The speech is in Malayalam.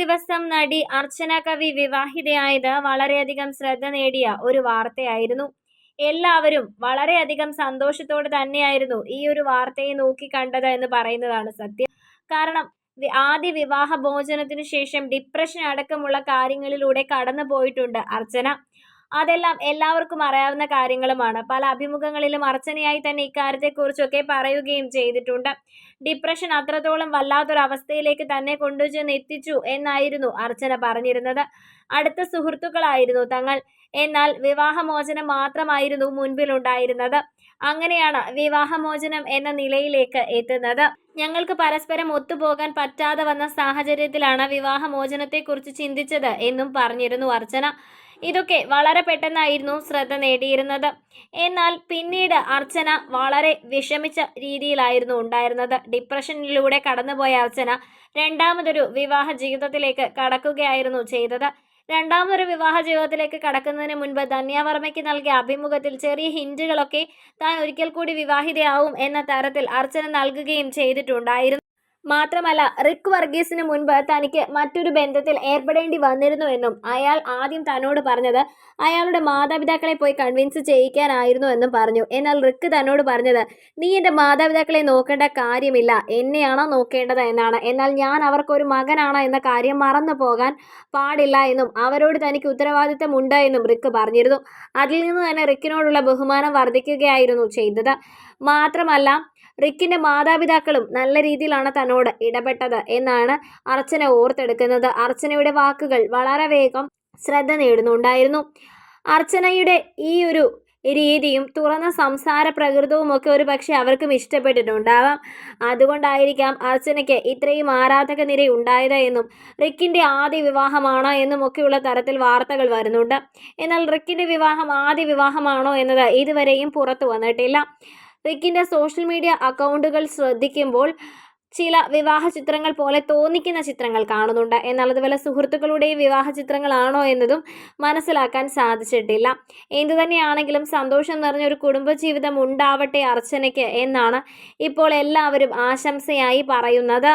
ദിവസം നടി അർച്ചന കവി വിവാഹിതയായത് വളരെയധികം ശ്രദ്ധ നേടിയ ഒരു വാർത്തയായിരുന്നു. എല്ലാവരും വളരെയധികം സന്തോഷത്തോടെ തന്നെയായിരുന്നു ഈ ഒരു വാർത്തയെ നോക്കി കണ്ടത് എന്ന് പറയുന്നതാണ് സത്യം. കാരണം ആദ്യ വിവാഹ ഭോജനത്തിനു ശേഷം ഡിപ്രഷൻ അടക്കമുള്ള കാര്യങ്ങളിലൂടെ കടന്നു പോയിട്ടുണ്ട് അർച്ചന. അതെല്ലാം എല്ലാവർക്കും അറിയാവുന്ന കാര്യങ്ങളുമാണ്. പല അഭിമുഖങ്ങളിലും അർച്ചനയായി തന്നെ ഇക്കാര്യത്തെക്കുറിച്ചൊക്കെ പറയുകയും ചെയ്തിട്ടുണ്ട്. ഡിപ്രഷൻ അത്രത്തോളം വല്ലാത്തൊരു അവസ്ഥയിലേക്ക് തന്നെ കൊണ്ടുചെന്ന് എത്തിച്ചു എന്നായിരുന്നു അർച്ചന പറഞ്ഞിരുന്നത്. അടുത്ത സുഹൃത്തുക്കളായിരുന്നു തങ്ങൾ. എന്നാൽ വിവാഹമോചനം മാത്രമായിരുന്നു മുൻപിലുണ്ടായിരുന്നത്. അങ്ങനെയാണ് വിവാഹമോചനം എന്ന നിലയിലേക്ക് എത്തുന്നത്. ഞങ്ങൾക്ക് പരസ്പരം ഒത്തുപോകാൻ പറ്റാതെ വന്ന സാഹചര്യത്തിലാണ് വിവാഹമോചനത്തെക്കുറിച്ച് ചിന്തിച്ചത് എന്നും പറഞ്ഞിരുന്നു അർച്ചന. ഇതൊക്കെ വളരെ പെട്ടെന്നായിരുന്നു ശ്രദ്ധ നേടിയിരുന്നത്. എന്നാൽ പിന്നീട് അർച്ചന വളരെ വിഷമിച്ച രീതിയിലായിരുന്നു ഉണ്ടായിരുന്നത്. ഡിപ്രഷനിലൂടെ കടന്നുപോയ അർച്ചന രണ്ടാമതൊരു വിവാഹ ജീവിതത്തിലേക്ക് കടക്കുകയായിരുന്നു ചെയ്തത്. രണ്ടാമതൊരു വിവാഹ ജീവിതത്തിലേക്ക് കടക്കുന്നതിന് മുൻപ് ധന്യാവർമ്മയ്ക്ക് നൽകിയ അഭിമുഖത്തിൽ ചെറിയ ഹിന്റുകളൊക്കെ താൻ ഒരിക്കൽ കൂടി വിവാഹിതയാവും എന്ന തരത്തിൽ അർച്ചന നൽകുകയും ചെയ്തിട്ടുണ്ടായിരുന്നു. മാത്രമല്ല റിക്ക് വർഗീസിന് മുൻപ് തനിക്ക് മറ്റൊരു ബന്ധത്തിൽ ഏർപ്പെടേണ്ടി വന്നിരുന്നു എന്നും അയാൾ ആദ്യം തന്നോട് പറഞ്ഞത് അയാളുടെ മാതാപിതാക്കളെ പോയി കൺവിൻസ് ചെയ്യിക്കാനായിരുന്നു എന്നും പറഞ്ഞു. എന്നാൽ റിക്ക് തന്നോട് പറഞ്ഞത് നീ എന്റെ മാതാപിതാക്കളെ നോക്കേണ്ട കാര്യമില്ല. എന്നെയാണോ നോക്കേണ്ടത് എന്നാണ്. എന്നാൽ ഞാൻ അവർക്കൊരു മകനാണ് എന്ന കാര്യം മറന്നു പോകാൻ പാടില്ല എന്നും അവരോട് തനിക്ക് ഉത്തരവാദിത്തമുണ്ട് എന്നും റിക്ക് പറഞ്ഞിരുന്നു. അതിൽ നിന്ന് തന്നെ റിക്കിനോടുള്ള ബഹുമാനം വർദ്ധിക്കുകയായിരുന്നു ചെയ്തത്. മാത്രമല്ല റിക്കിന്റെ മാതാപിതാക്കളും നല്ല രീതിയിലാണ് തന്നോട് ഇടപെട്ടത് എന്നാണ് അർച്ചന ഓർത്തെടുക്കുന്നത്. അർച്ചനയുടെ വാക്കുകൾ വളരെ വേഗം ശ്രദ്ധ നേടുന്നുണ്ടായിരുന്നു. അർച്ചനയുടെ ഈ ഒരു രീതിയും തുറന്ന സംസാര പ്രകൃതവും ഒക്കെ ഒരു പക്ഷേ അവർക്കും ഇഷ്ടപ്പെട്ടിട്ടുണ്ടാവാം. അതുകൊണ്ടായിരിക്കാം അർച്ചനയ്ക്ക് ഇത്രയും ആരാധക നിര ഉണ്ടായത് എന്നും റിക്കിന്റെ ആദ്യ വിവാഹമാണോ എന്നും ഒക്കെയുള്ള തരത്തിൽ വാർത്തകൾ വരുന്നുണ്ട്. എന്നാൽ റിക്കിന്റെ വിവാഹം ആദ്യ വിവാഹമാണോ എന്നത് ഇതുവരെയും പുറത്തു വന്നിട്ടില്ല. റിക്കിന്റെ സോഷ്യൽ മീഡിയ അക്കൗണ്ടുകൾ ശ്രദ്ധിക്കുമ്പോൾ ചില വിവാഹ ചിത്രങ്ങൾ പോലെ തോന്നിക്കുന്ന ചിത്രങ്ങൾ കാണുന്നുണ്ട്. എന്നാൽ സുഹൃത്തുക്കളുടെയും വിവാഹ ചിത്രങ്ങളാണോ എന്നതും മനസ്സിലാക്കാൻ സാധിച്ചിട്ടില്ല. എന്തുതന്നെയാണെങ്കിലും സന്തോഷം നിറഞ്ഞൊരു കുടുംബജീവിതം ഉണ്ടാവട്ടെ അർച്ചനയ്ക്ക് എന്നാണ് ഇപ്പോൾ എല്ലാവരും ആശംസയായി പറയുന്നത്.